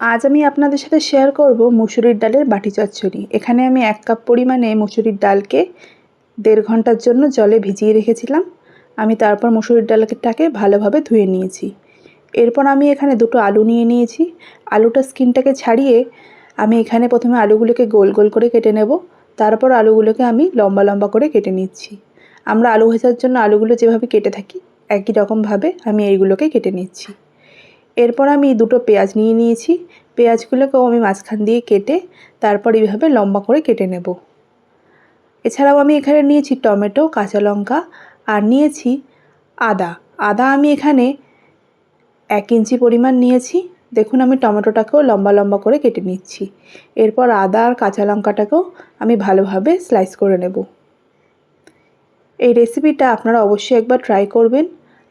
আজ আমি আপনাদের সাথে শেয়ার করব মুসুরির ডালের বাটি চচ্চড়ি। এখানে আমি এক কাপ পরিমাণে মুসুরির ডালকে দেড় ঘণ্টার জন্য জলে ভিজিয়ে রেখেছিলাম। আমি তারপর মুসুরির ডালটাকে ভালোভাবে ধুয়ে নিয়েছি। এরপর আমি এখানে দুটো আলু নিয়ে নিয়েছি। আলুটা স্কিনটাকে ছাড়িয়ে আমি এখানে প্রথমে আলুগুলোকে গোল গোল করে কেটে নেব। তারপর আলুগুলোকে আমি লম্বা লম্বা করে কেটে নিচ্ছি। আমরা আলু ভাজার জন্য আলুগুলো যেভাবে কেটে থাকি, একই রকমভাবে আমি এইগুলোকে কেটে নিচ্ছি। এরপর আমি দুটো পেঁয়াজ নিয়ে নিয়েছি। পেঁয়াজগুলোকেও আমি মাঝখান দিয়ে কেটে তারপর এইভাবে লম্বা করে কেটে নেব। এছাড়াও আমি এখানে নিয়েছি টমেটো, কাঁচা লঙ্কা আর নিয়েছি আদা। আদা আমি এখানে এক ইঞ্চি পরিমাণ নিয়েছি। দেখুন আমি টমেটোটাকেও লম্বা লম্বা করে কেটে নিচ্ছি। এরপর আদা আর কাঁচা লঙ্কাটাকেও আমি ভালোভাবে স্লাইস করে নেব। এই রেসিপিটা আপনারা অবশ্যই একবার ট্রাই করবেন।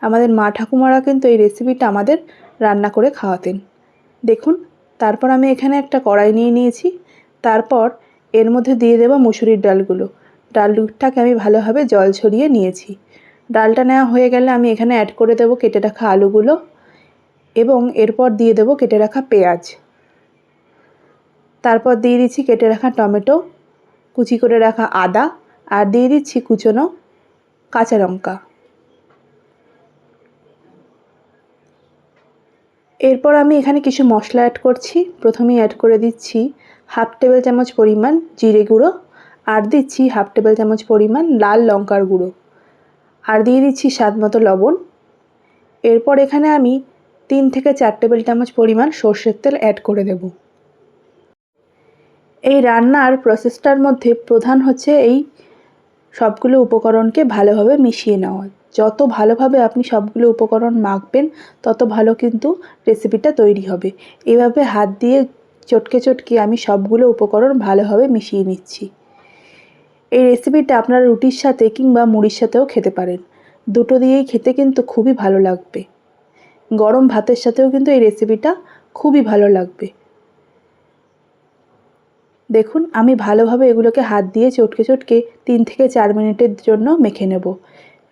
আমাদের মা ঠাকুমারা কিন্তু এই রেসিপিটা আমাদের রান্না করে খাওয়াতেন। দেখুন, তারপর আমি এখানে একটা কড়াই নিয়ে নিয়েছি। তারপর এর মধ্যে দিয়ে দেবো মুসুরির ডালগুলো। ডালটাকে আমি ভালোভাবে জল ছড়িয়ে নিয়েছি। ডালটা নেওয়া হয়ে গেলে আমি এখানে অ্যাড করে দেবো কেটে রাখা আলুগুলো এবং এরপর দিয়ে দেবো কেটে রাখা পেঁয়াজ। তারপর দিয়ে দিচ্ছি কেটে রাখা টমেটো, কুচি করে রাখা আদা, আর দিয়ে দিচ্ছি কুচনো কাঁচা লঙ্কা। এরপর আমি এখানে কিছু মশলা অ্যাড করছি। প্রথমেই অ্যাড করে দিচ্ছি হাফ টেবিল চামচ পরিমাণ জিরে গুঁড়ো, আর দিচ্ছি হাফ টেবিল চামচ পরিমাণ লাল লঙ্কার গুঁড়ো, আর দিয়ে দিচ্ছি স্বাদ মতো লবণ। এরপর এখানে আমি তিন থেকে চার টেবিল চামচ পরিমাণ সর্ষের তেল অ্যাড করে দেব। এই রান্নার প্রসেসটার মধ্যে প্রধান হচ্ছে এই সবগুলো উপকরণকে ভালোভাবে মিশিয়ে নেওয়া। যত ভালোভাবে আপনি সবগুলো উপকরণ মাখবেন, তত ভালো কিন্তু রেসিপিটা তৈরি হবে। এভাবে হাত দিয়ে চটকে চটকে আমি সবগুলো উপকরণ ভালোভাবে মিশিয়ে নিচ্ছি। এই রেসিপিটা আপনারা রুটির সাথে কিংবা মুড়ির সাথেও খেতে পারেন। দুটো দিয়েই খেতে কিন্তু খুবই ভালো লাগবে। গরম ভাতের সাথেও কিন্তু এই রেসিপিটা খুবই ভালো লাগবে। দেখুন, আমি ভালোভাবে এগুলোকে হাত দিয়ে চটকে চটকে তিন থেকে চার মিনিটের জন্য মেখে নেব।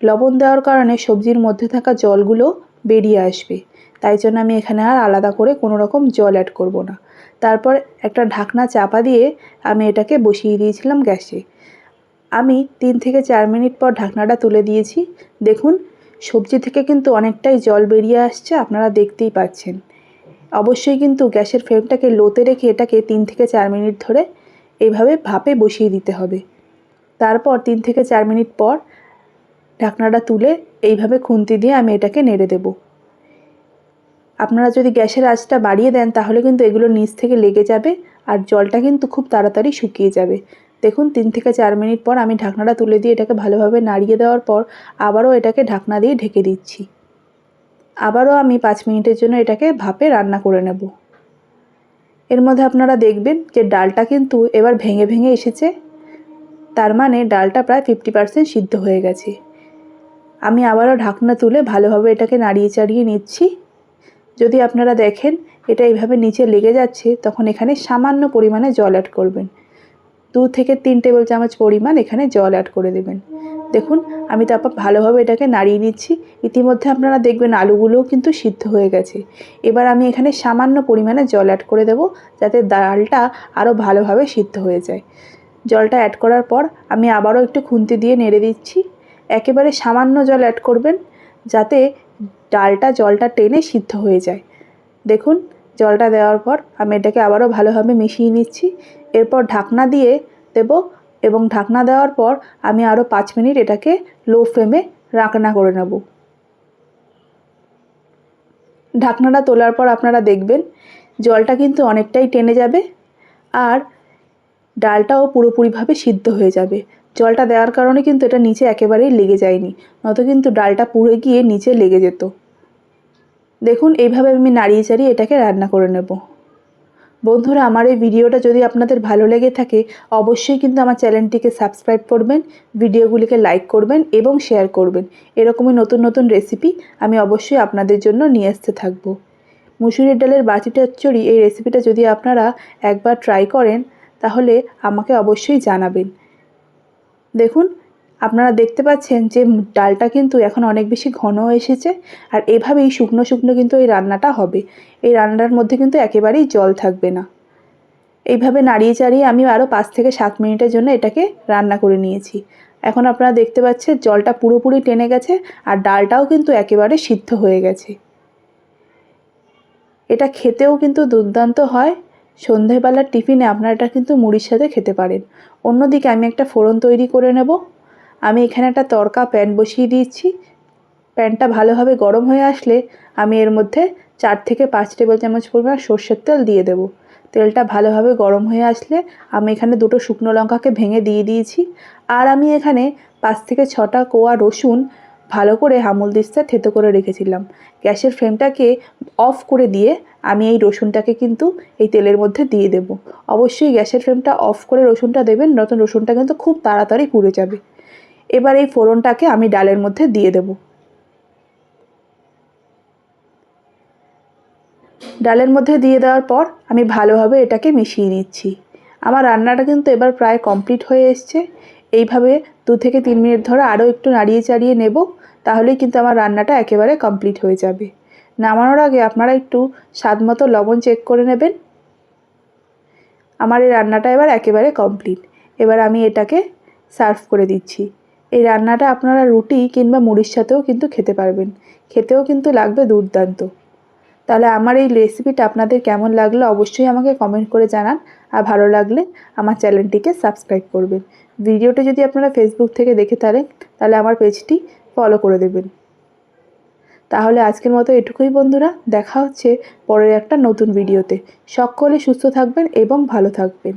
লবণ দেওয়ার কারণে সবজির মধ্যে থাকা জলগুলো বেরিয়ে আসবে। তাই জন্য আমি এখানে আর আলাদা করে কোনো রকম জল অ্যাড করব না। তারপর একটা ঢাকনা চাপা দিয়ে আমি এটাকে বসিয়ে দিয়েছিলাম গ্যাসে। আমি তিন থেকে চার মিনিট পর ঢাকনাটা তুলে দিয়েছি। দেখুন, সবজি থেকে কিন্তু অনেকটাই জল বেরিয়ে আসছে, আপনারা দেখতেই পাচ্ছেন। অবশ্যই কিন্তু গ্যাসের ফ্লেমটাকে লোতে রেখে এটাকে তিন থেকে চার মিনিট ধরে এইভাবে ভাপে বসিয়ে দিতে হবে। তারপর তিন থেকে চার মিনিট পর ঢাকনাটা তুলে এইভাবে খুন্তি দিয়ে আমি এটাকে নেড়ে দেব। আপনারা যদি গ্যাসের আঁচটা বাড়িয়ে দেন, তাহলে কিন্তু এগুলো নিচ থেকে লেগে যাবে আর জলটা কিন্তু খুব তাড়াতাড়ি শুকিয়ে যাবে। দেখুন, তিন থেকে চার মিনিট পর আমি ঢাকনাটা তুলে দিয়ে এটাকে ভালোভাবে নাড়িয়ে দেওয়ার পর আবারও এটাকে ঢাকনা দিয়ে ঢেকে দিচ্ছি। আবারও আমি পাঁচ মিনিটের জন্য এটাকে ভাপে রান্না করে নেব। এর মধ্যে আপনারা দেখবেন যে ডালটা কিন্তু এবার ভেঙে ভেঙে এসেছে। তার মানে ডালটা প্রায় ফিফটি পার্সেন্ট সিদ্ধ হয়ে গেছে। আমি আবারও ঢাকনা তুলে ভালোভাবে এটাকে নাড়িয়ে চাড়িয়ে নিচ্ছি। যদি আপনারা দেখেন, এটা এইভাবে নিচে লেগে যাচ্ছে, তখন এখানে সামান্য পরিমাণে জল অ্যাড করবেন। দু থেকে তিন টেবিল চামচ পরিমাণ এখানে জল অ্যাড করে দেবেন। দেখুন, আমি তারপর ভালোভাবে এটাকে নাড়িয়ে নিচ্ছি। ইতিমধ্যে আপনারা দেখবেন আলুগুলোও কিন্তু সিদ্ধ হয়ে গেছে। এবার আমি এখানে সামান্য পরিমাণে জল অ্যাড করে দেব, যাতে ডালটা আরও ভালোভাবে সিদ্ধ হয়ে যায়। জলটা অ্যাড করার পর আমি আবারও একটু খুন্তি দিয়ে নেড়ে দিচ্ছি। একেবারে সামান্য জল অ্যাড করবেন যাতে ডালটা, জলটা টেনে সিদ্ধ হয়ে যায়। দেখুন, জলটা দেওয়ার পর আমি এটাকে আবারও ভালোভাবে মিশিয়ে নিচ্ছি। এরপর ঢাকনা দিয়ে দেব এবং ঢাকনা দেওয়ার পর আমি আরও পাঁচ মিনিট এটাকে লো ফ্লেমে রান্না করে নেব। ঢাকনাটা তোলার পর আপনারা দেখবেন, জলটা কিন্তু অনেকটাই টেনে যাবে আর ডালটাও পুরোপুরিভাবে সিদ্ধ হয়ে যাবে। জলটা দেওয়ার কারণে কিন্তু এটা নিচে একেবারেই লেগে যায়নি, নয়তো কিন্তু ডালটা পুড়ে গিয়ে নিচে লেগে যেত। দেখুন, এইভাবে আমি নাড়িয়ে চাড়িয়ে এটাকে রান্না করে নেব। বন্ধুরা, আমার এই ভিডিওটা যদি আপনাদের ভালো লেগে থাকে, অবশ্যই কিন্তু আমার চ্যানেলটিকে সাবস্ক্রাইব করবেন, ভিডিওগুলিকে লাইক করবেন এবং শেয়ার করবেন। এরকমই নতুন নতুন রেসিপি আমি অবশ্যই আপনাদের জন্য নিয়ে আসতে থাকব। মুসুরির ডালের বাটি চচ্চড়ি এই রেসিপিটা যদি আপনারা একবার ট্রাই করেন, তাহলে আমাকে অবশ্যই জানাবেন। দেখুন, আপনারা দেখতে পাচ্ছেন যে ডালটা কিন্তু এখন অনেক বেশি ঘন এসেছে আর এভাবেই শুকনো শুকনো কিন্তু এই রান্নাটা হবে। এই রান্নার মধ্যে কিন্তু একেবারেই জল থাকবে না। এইভাবে নাড়িয়ে চাড়িয়ে আমি আরও পাঁচ থেকে সাত মিনিটের জন্য এটাকে রান্না করে নিয়েছি। এখন আপনারা দেখতে পাচ্ছেন জলটা পুরোপুরি টেনে গেছে আর ডালটাও কিন্তু একেবারে সিদ্ধ হয়ে গেছে। এটা খেতেও কিন্তু দুর্দান্ত হয় সন্ধেবেলার টিফিনে আপনারা এটা কিন্তু মুড়ির সাথে খেতে পারেন। অন্যদিকে আমি একটা ফোড়ন তৈরি করে নেব। আমি এখানে একটা তরকা প্যান বসিয়ে দিয়েছি। প্যানটা ভালোভাবে গরম হয়ে আসলে আমি এর মধ্যে চার থেকে পাঁচ টেবিল চামচ পরিমাণ সর্ষের তেল দিয়ে দেবো। তেলটা ভালোভাবে গরম হয়ে আসলে আমি এখানে দুটো শুকনো লঙ্কাকে ভেঙে দিয়ে দিয়েছি। আর আমি এখানে পাঁচ থেকে ছটা কোয়া রসুন ভালো করে হামুল দিস্তা থেতো করে রেখেছিলাম। গ্যাসের ফ্লেমটাকে অফ করে দিয়ে আমি এই রসুনটাকে কিন্তু এই তেলের মধ্যে দিয়ে দেব। অবশ্যই গ্যাসের ফ্লেমটা অফ করে রসুনটা দেবেন, নতুন রসুনটা কিন্তু খুব তাড়াতাড়ি পুড়ে যাবে। এবার এই ফোড়নটাকে আমি ডালের মধ্যে দিয়ে দেব। ডালের মধ্যে দিয়ে দেওয়ার পর আমি ভালোভাবে এটাকে মিশিয়ে নিচ্ছি। আমার রান্নাটা কিন্তু এবার প্রায় কমপ্লিট হয়ে এসছে। এইভাবে দু থেকে তিন মিনিট ধরে আরও একটু নাড়িয়ে চাড়িয়ে নেব, তাহলেই কিন্তু আমার রান্নাটা একেবারে কমপ্লিট হয়ে যাবে। নামানোর আগে আপনারা একটু স্বাদ মতো লবণ চেক করে নেবেন। আমার এই রান্নাটা এবার একেবারে কমপ্লিট। এবার আমি এটাকে সার্ভ করে দিচ্ছি। এই রান্নাটা আপনারা রুটি কিংবা মুড়ির সাথেও কিন্তু খেতে পারবেন। খেতেও কিন্তু লাগবে দুর্দান্ত। তাহলে আমার এই রেসিপিটা আপনাদের কেমন লাগল অবশ্যই আমাকে কমেন্ট করে জানান। আর ভালো লাগলে আমার চ্যানেলটিকে সাবস্ক্রাইব করবেন। ভিডিওটা যদি আপনারা ফেসবুক থেকে দেখে থাকেন, তাহলে আমার পেজটি ফলো করে দেবেন। তাহলে আজকের মতো এটুকুই বন্ধুরা, দেখা হচ্ছে পরের একটা নতুন ভিডিওতে। সকলে সুস্থ থাকবেন এবং ভালো থাকবেন।